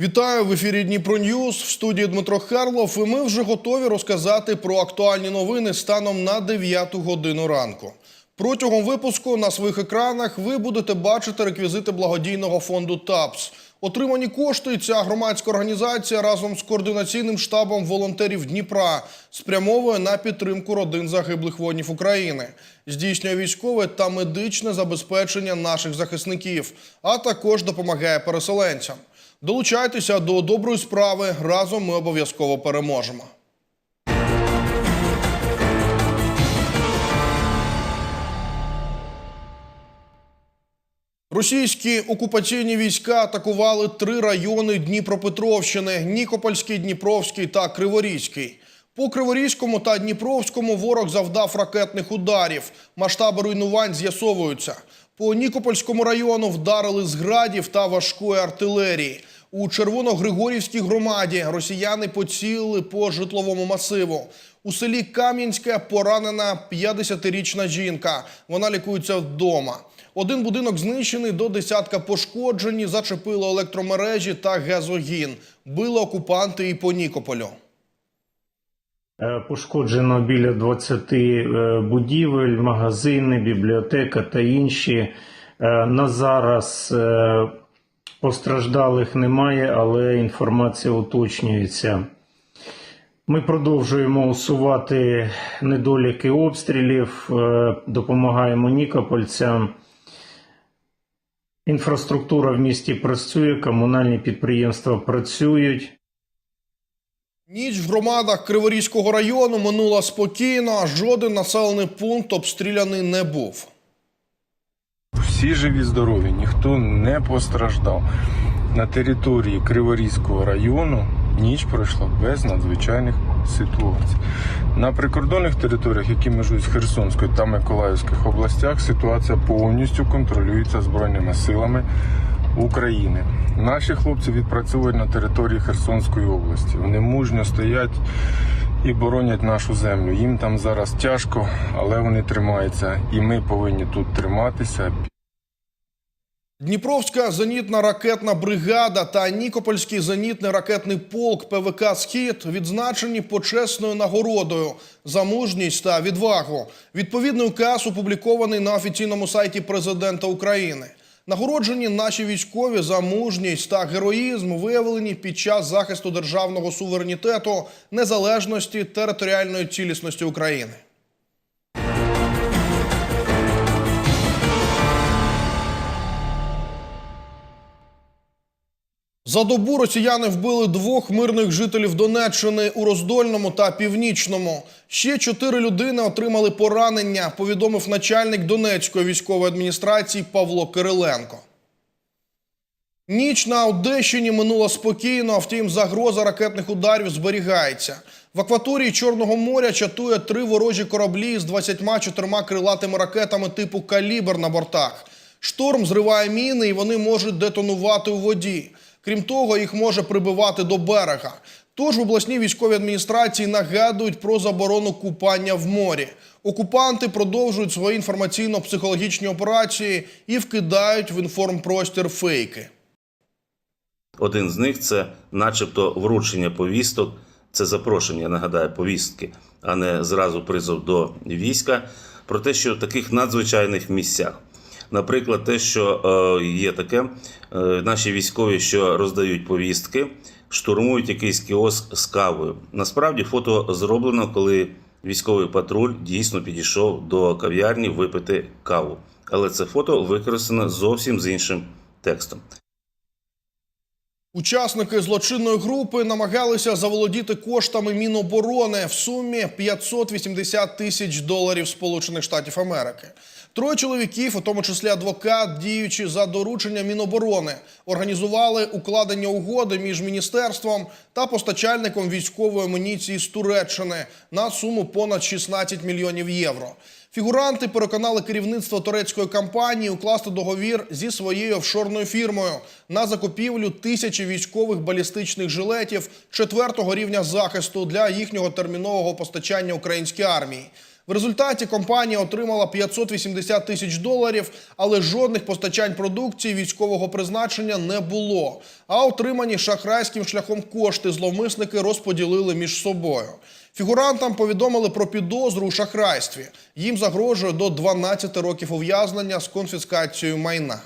Вітаю в ефірі Дніпро Ньюс в студії Дмитро Харлов. І ми вже готові розказати про актуальні новини станом на 9 годину ранку. Протягом випуску на своїх екранах ви будете бачити реквізити благодійного фонду ТАПС. Отримані кошти ця громадська організація разом з координаційним штабом волонтерів Дніпра спрямовує на підтримку родин загиблих воїнів України, здійснює військове та медичне забезпечення наших захисників, а також допомагає переселенцям. Долучайтеся до доброї справи. Разом ми обов'язково переможемо. Російські окупаційні війська атакували три райони Дніпропетровщини: Нікопольський, Дніпровський та Криворізький. По Криворізькому та Дніпровському ворог завдав ракетних ударів. Масштаби руйнувань з'ясовуються. По Нікопольському району вдарили з градів та важкої артилерії. У Червоногригорівській громаді росіяни поцілили по житловому масиву. У селі Кам'янське поранена 50-річна жінка. Вона лікується вдома. Один будинок знищений, до десятка пошкоджені, зачепило електромережі та газогін. Били окупанти і по Нікополю. Е, Пошкоджено біля 20 е, будівель, магазини, бібліотека та інші. Е, На зараз постраждалих немає, але інформація уточнюється. Ми продовжуємо усувати недоліки обстрілів, е, допомагаємо нікопольцям. Інфраструктура в місті працює, комунальні підприємства працюють. Ніч в громадах Криворізького району минула спокійно, жоден населений пункт обстріляний не був. Всі живі, здорові, ніхто не постраждав. На території Криворізького району ніч пройшла без надзвичайних ситуацій. На прикордонних територіях, які межують з Херсонською та Миколаївських областях, ситуація повністю контролюється Збройними силами України. Наші хлопці відпрацьовують на території Херсонської області. Вони мужньо стоять і боронять нашу землю. Їм там зараз тяжко, але вони тримаються, і ми повинні тут триматися. Дніпровська зенітна ракетна бригада та Нікопольський зенітний ракетний полк ПВК Схід відзначені почесною нагородою за мужність та відвагу. Відповідний указ опублікований на офіційному сайті президента України. Нагороджені наші військові за мужність та героїзм виявлені під час захисту державного суверенітету, незалежності територіальної цілісності України. За добу росіяни вбили двох мирних жителів Донеччини у Роздольному та Північному. Ще чотири людини отримали поранення, повідомив начальник Донецької військової адміністрації Павло Кириленко. Ніч на Одещині минула спокійно, а втім, загроза ракетних ударів зберігається. В акваторії Чорного моря чатує три ворожі кораблі з 24 крилатими ракетами типу калібр на бортах. Шторм зриває міни, і вони можуть детонувати у воді. Крім того, їх може прибивати до берега. Тож в обласній військовій адміністрації нагадують про заборону купання в морі. Окупанти продовжують свої інформаційно-психологічні операції і вкидають в інформпростір фейки. Один з них це, начебто, вручення повісток, це запрошення, я нагадаю, повістки, а не зразу призов до війська. Про те, що в таких надзвичайних місцях, наприклад, те, що е, є таке, е, наші військові, що роздають повістки, штурмують якийсь кіоск з кавою. Насправді фото зроблено, коли військовий патруль дійсно підійшов до кав'ярні випити каву. Але це фото використано зовсім з іншим текстом. Учасники злочинної групи намагалися заволодіти коштами Міноборони в сумі 580 тисяч доларів Сполучених Штатів Америки. Троє чоловіків, у тому числі адвокат, діючи за дорученням Міноборони, організували укладення угоди між міністерством та постачальником військової амуніції з Туреччини на суму понад 16 мільйонів євро. Фігуранти переконали керівництво турецької компанії укласти договір зі своєю офшорною фірмою на закупівлю тисячі військових балістичних жилетів четвертого рівня захисту для їхнього термінового постачання українській армії. В результаті компанія отримала 580 тисяч доларів, але жодних постачань продукції військового призначення не було. А отримані шахрайським шляхом кошти зловмисники розподілили між собою. Фігурантам повідомили про підозру у шахрайстві. Їм загрожує до 12 років ув'язнення з конфіскацією майна.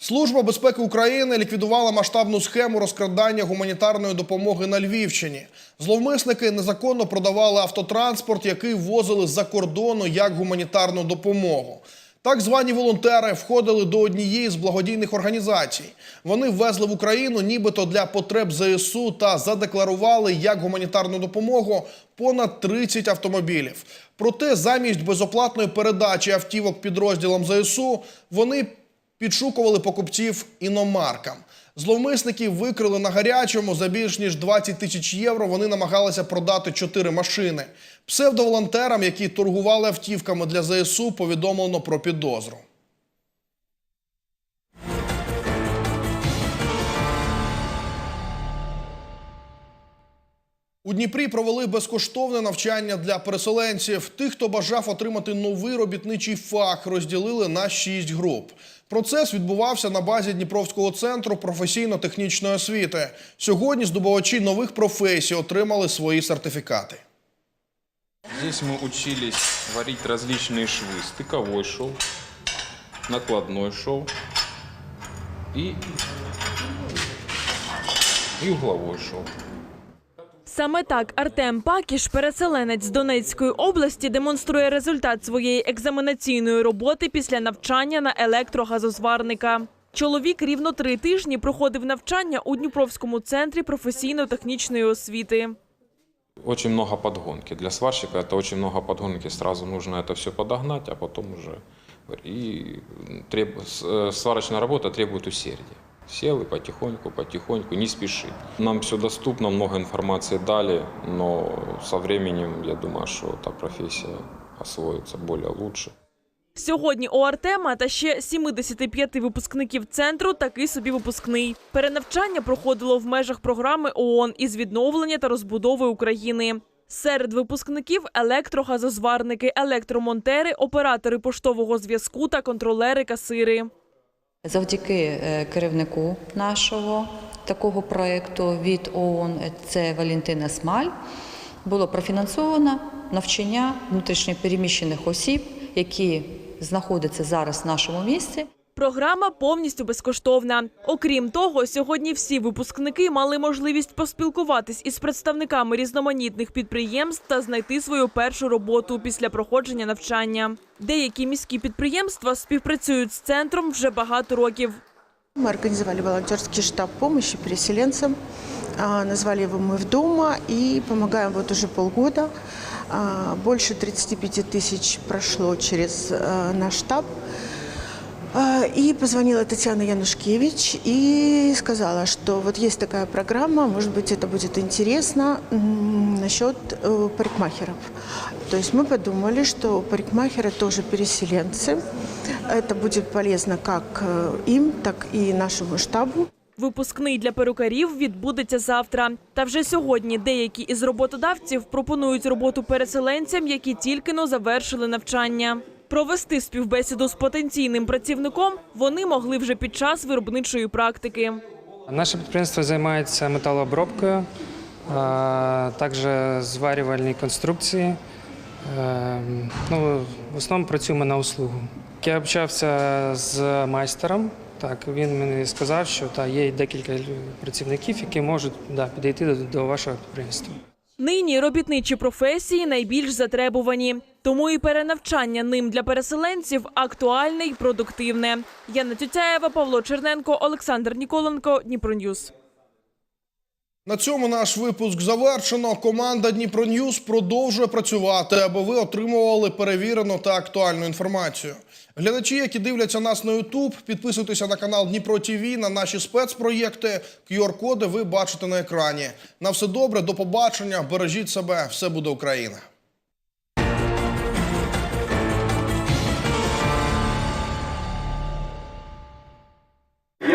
Служба безпеки України ліквідувала масштабну схему розкрадання гуманітарної допомоги на Львівщині. Зловмисники незаконно продавали автотранспорт, який ввозили з-за кордону як гуманітарну допомогу. Так звані волонтери входили до однієї з благодійних організацій. Вони ввезли в Україну нібито для потреб ЗСУ та задекларували як гуманітарну допомогу понад 30 автомобілів. Проте замість безоплатної передачі автівок підрозділам ЗСУ вони підшукували покупців іномаркам. Зловмисників викрили на гарячому за більш ніж 20 тисяч євро. Вони намагалися продати чотири машини. Псевдоволонтерам, які торгували автівками для ЗСУ, повідомлено про підозру. У Дніпрі провели безкоштовне навчання для переселенців. Тих, хто бажав отримати новий робітничий фах, розділили на шість груп. Процес відбувався на базі Дніпровського центру професійно-технічної освіти. Сьогодні здобувачі нових професій отримали свої сертифікати. Здесь мы учились варить различные швы. Стыковой шов, накладной шов и, и угловой шов. Саме так Артем Пакіш, переселенець з Донецької області, демонструє результат своєї екзаменаційної роботи після навчання на електрогазозварника. Чоловік рівно три тижні проходив навчання у Дніпровському центрі професійно-технічної освіти. Очень много подгонки. Для сварщика это очень много подгонки. Сразу нужно это все подогнать, а потом уже... И треб... с- э, сварочная работа требует усердия. Сел и потихоньку, потихоньку, не спеши. Нам все доступно, много информации дали, но со временем, я думаю, что эта профессия освоится более лучше. Сьогодні у Артема та ще 75 випускників центру такий собі випускний. Перенавчання проходило в межах програми ООН із відновлення та розбудови України. Серед випускників електрогазозварники, електромонтери, оператори поштового зв'язку та контролери-касири. Завдяки е, керівнику нашого такого проєкту від ООН, це Валентина Смаль, було профінансовано навчання внутрішньопереміщених осіб, які знаходяться зараз в нашому місті. Програма повністю безкоштовна. Окрім того, сьогодні всі випускники мали можливість поспілкуватись із представниками різноманітних підприємств та знайти свою першу роботу після проходження навчання. Деякі міські підприємства співпрацюють з центром вже багато років. Мы организовали волонтерский штаб помощи переселенцам, а, назвали его «Мы в дома» и помогаем вот уже полгода. А, Больше 35 тысяч прошло через а, наш штаб. А, И позвонила Татьяна Янушкевич и сказала, что вот есть такая программа, может быть, это будет интересно м, насчет э, парикмахеров. То есть мы подумали, что парикмахеры тоже переселенцы. Это будет полезно как э, им, так и нашему штабу. Випускний для перукарів відбудеться завтра. Та вже сьогодні деякі із роботодавців пропонують роботу переселенцям, які тільки но завершили навчання. Провести співбесіду з потенційним працівником вони могли вже під час виробничої практики. Наше підприємство займається металообробкою, також зварювальні конструкції. Е, Ну, в основному працюємо на услугу. Я общався з майстером. Так, він мені сказав, що та, є декілька працівників, які можуть да, підійти до, до вашого підприємства. Нині робітничі професії найбільш затребувані, тому і перенавчання ним для переселенців актуальне і продуктивне. Яна Тютяєва, Павло Черненко, Олександр Ніколенко, Дніпроньюз. На цьому наш випуск завершено. Команда Дніпро Ньюз продовжує працювати, аби ви отримували перевірену та актуальну інформацію. Глядачі, які дивляться нас на YouTube, підписуйтеся на канал Дніпро ТВ, на наші спецпроєкти. QR-коди ви бачите на екрані. На все добре, до побачення. Бережіть себе, все буде Україна.